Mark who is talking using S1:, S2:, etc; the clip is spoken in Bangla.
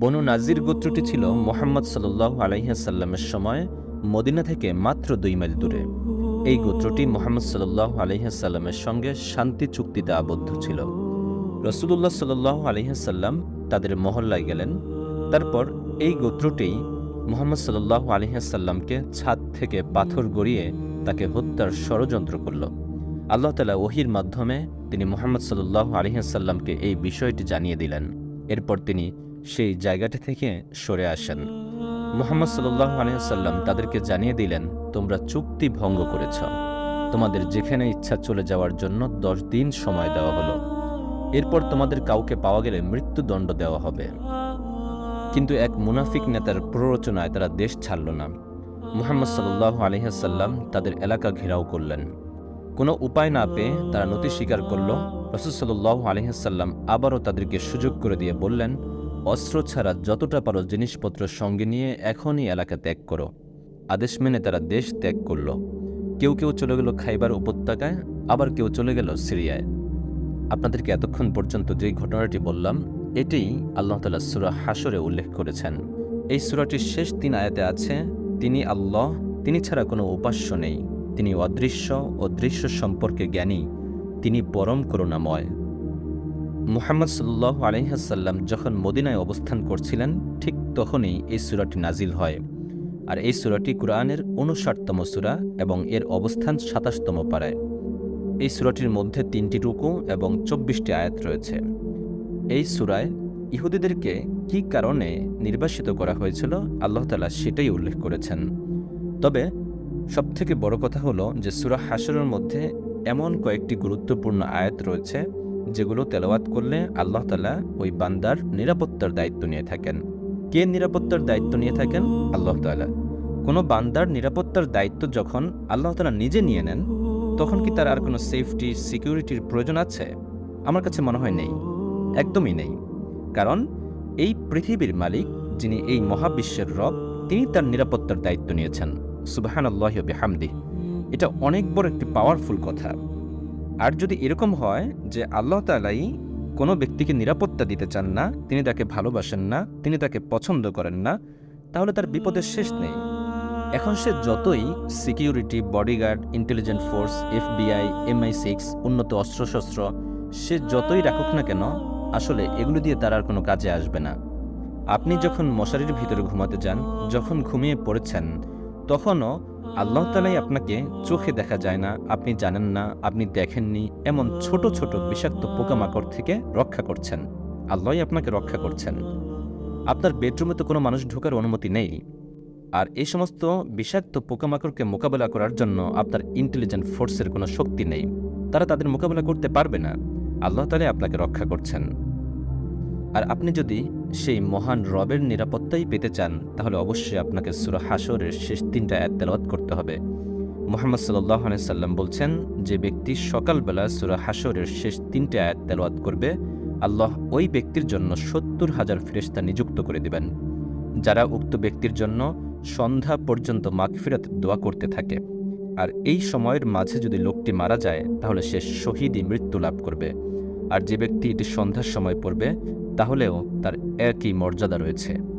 S1: বনু নাজির গোত্রটি ছিল মোহাম্মদ সাল্লাহ আলহিহাসাল্লামের সময় মদিনা থেকে মাত্র দুই মাইল দূরে। এই গোত্রটি মোহাম্মদ সাল্লাহ আলহিহাসাল্লামের সঙ্গে শান্তি চুক্তিতে আবদ্ধ ছিল। রসুলুল্লাহ সাল্লাহ আলহিহাসাল্লাম তাদের মহল্লায় গেলেন। তারপর এই গোত্রটি মোহাম্মদ সাল্লাহ আলহিহাসাল্লামকে ছাদ থেকে পাথর গড়িয়ে তাকে হত্যার ষড়যন্ত্র করল। আল্লাহ তালা ওহির মাধ্যমে তিনি মোহাম্মদ সাল্লাহ আলহিহাসাল্লামকে এই বিষয়টি জানিয়ে দিলেন। এরপর তিনি সেই জায়গাটি থেকে সরে আসেন। মোহাম্মদ সাল্লাহ আলহিহাসাল্লাম তাদেরকে জানিয়ে দিলেন, তোমরা চুক্তি ভঙ্গ করেছ। তোমাদের যেখানে ইচ্ছা চলে যাওয়ার জন্য দশ দিন সময় দেওয়া হলো। এরপর তোমাদের কাউকে পাওয়া গেলে মৃত্যুদণ্ড দেওয়া হবে। কিন্তু এক মুনাফিক নেতার প্ররোচনায় তারা দেশ ছাড়ল না। মুহাম্মদ সাল্লাহ আলহিহাসাল্লাম তাদের এলাকা ঘেরাও করলেন। কোনো উপায় না পেয়ে তারা নতি স্বীকার করল রসুলসাল্লাহ আলহিহাসাল্লাম আবারও তাদেরকে সুযোগ করে দিয়ে বললেন অস্ত্র ছাড়া যতটা পারো জিনিসপত্র সঙ্গে নিয়ে এখনই এলাকা ত্যাগ করো। আদেশ মেনে তারা দেশ ত্যাগ করল। কেউ কেউ চলে গেল খাইবার উপত্যকায়, আবার কেউ চলে গেল সিরিয়ায়। আপনাদেরকে এতক্ষণ পর্যন্ত যেই ঘটনাটি বললাম, এটিই আল্লাহ তালা সুরা হাসরে উল্লেখ করেছেন। এই সুরাটির শেষ তিন আয়াতে আছে, তিনি আল্লাহ, তিনি ছাড়া কোনো উপাস্য নেই। তিনি অদৃশ্য ও দৃশ্য সম্পর্কে জ্ঞানী। তিনি পরম করুণাময়। মুহাম্মদ সাল্লাহ আলহাসাল্লাম যখন মদিনায় অবস্থান করছিলেন, ঠিক তখনই এই সুরাটি নাজিল হয়। আর এই সুরাটি কোরআনের উনষাটতম সুরা এবং এর অবস্থান সাতাশতম পাড়ায় এই সুরাটির মধ্যে তিনটি রুকু এবং চব্বিশটি আয়াত রয়েছে। এই সুরায় ইহুদিদেরকে কি কারণে নির্বাসিত করা হয়েছিল? আল্লাহ তালা সেটাই উল্লেখ করেছেন। তবে সবথেকে বড় কথা হলো যে সুরা হাসরের মধ্যে এমন কয়েকটি গুরুত্বপূর্ণ আয়াত রয়েছে যেগুলো তেলাওয়াত করলে আল্লাহ তালা ওই বান্দার নিরাপত্তার দায়িত্ব নিয়ে থাকেন। কে নিরাপত্তার দায়িত্ব নিয়ে থাকেন? আল্লাহ তালা কোনো বান্দার নিরাপত্তার দায়িত্ব যখন আল্লাহ তালা নিজে নিয়ে নেন, তখন কি তার আর কোনো সেফটি সিকিউরিটির প্রয়োজন আছে? আমার কাছে মনে হয় নেই। একদমই নেই। কারণ এই পৃথিবীর মালিক, যিনি এই মহাবিশ্বের রব, তিনি তার নিরাপত্তার দায়িত্ব নিয়েছেন। সুবাহান আল্লাহ বেহামদি এটা অনেক বড় একটি পাওয়ারফুল কথা। আর যদি এরকম হয় যে আল্লাহ তালাই কোনো ব্যক্তিকে নিরাপত্তা দিতে চান না, তিনি তাকে ভালোবাসেন না, তিনি তাকে পছন্দ করেন না, তাহলে তার বিপদের শেষ নেই। এখন সে যতই security, bodyguard, intelligent force, FBI, MI six, উন্নত অস্ত্রশস্ত্র, সে যতই রাখুক না কেন, আসলে এগুলো দিয়ে তার আর কোনো কাজে আসবে না। আপনি যখন মশারির ভিতরে ঘুমাতে যান, যখন ঘুমিয়ে পড়েছেন, তখনও আল্লাহ তালাই আপনাকে চোখে দেখা যায় না, আপনি জানেন না, আপনি দেখেননি এমন ছোট ছোট বিষাক্ত পোকামাকড় থেকে রক্ষা করছেন। আল্লাহই আপনাকে রক্ষা করছেন। আপনার বেডরুমে তো কোনো মানুষ ঢোকার অনুমতি নেই। আর এই সমস্ত বিষাক্ত পোকামাকড়কে মোকাবেলা করার জন্য আপনার ইন্টেলিজেন্ট ফোর্সের কোনো শক্তি নেই। তারা তাদের মোকাবেলা করতে পারবে না। আল্লাহ তালে আপনাকে রক্ষা করছেন। আর আপনি যদি সেই মহান রবের নিরাপত্তাই পেতে চান, তাহলে অবশ্যই আপনাকে সুরা হাসরের শেষ তিনটা অ্যাদ তেলাওয়াত করতে হবে। মোহাম্মদ সাল্লাহ সাল্লাম বলছেন, যে ব্যক্তি সকালবেলা সুরা হাসরের শেষ তিনটে আয়াত তেলাওয়াত করবে, আল্লাহ ওই ব্যক্তির জন্য সত্তর হাজার ফেরেস্তা নিযুক্ত করে দেবেন। যারা উক্ত ব্যক্তির জন্য সন্ধ্যা পর্যন্ত মাগফিরাত দোয়া করতে থাকে। আর এই সময়ের মাঝে যদি লোকটি মারা যায়, তাহলে সে শহীদই মৃত্যু লাভ করবে। আর যে ব্যক্তি এটি সন্ধ্যার সময় পড়বে তাহলেও তার একই মর্যাদা রয়েছে।